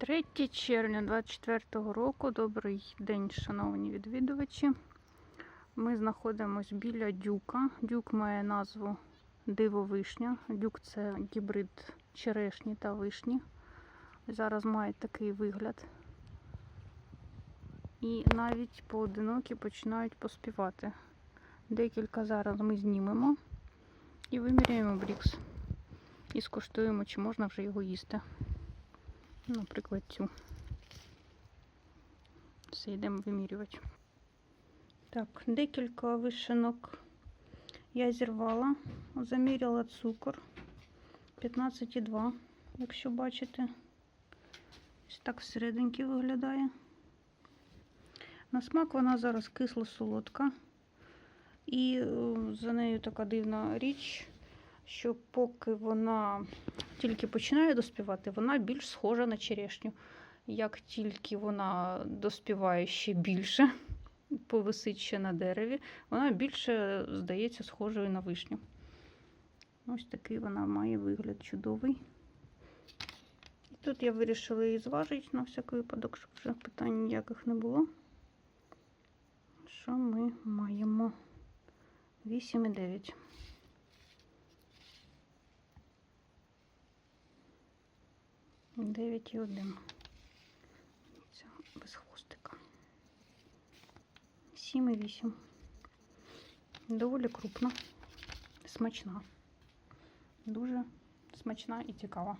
3 червня 24 року. Добрий день, шановні відвідувачі. Ми знаходимося біля дюка. Дюк має назву Дивовишня. Дюк це гібрид черешні та вишні. Зараз має такий вигляд. І навіть поодинокі починають поспівати. Декілька зараз ми знімемо і виміряємо брікс. І скуштуємо, чи можна вже його їсти. Наприклад, цю. Все, йдемо вимірювати. Так, декілька вишенок я зірвала, заміряла цукор 15,2, якщо бачите. Ось так всерединки виглядає. На смак вона зараз кисло-солодка. І е, за нею така дивна річ, що поки вона тільки починає доспівати, вона більш схожа на черешню. Як тільки вона доспіває ще більше, повисить ще на дереві, вона більше здається схожою на вишню. Ось такий вона має вигляд чудовий. І тут я вирішила її зважити на всякий випадок, щоб вже питань ніяких не було. Що ми маємо? 8,9. Дев'ять і один. Це без хвостика. Сім і вісім. Доволі крупна, смачна. Дуже смачна і цікава.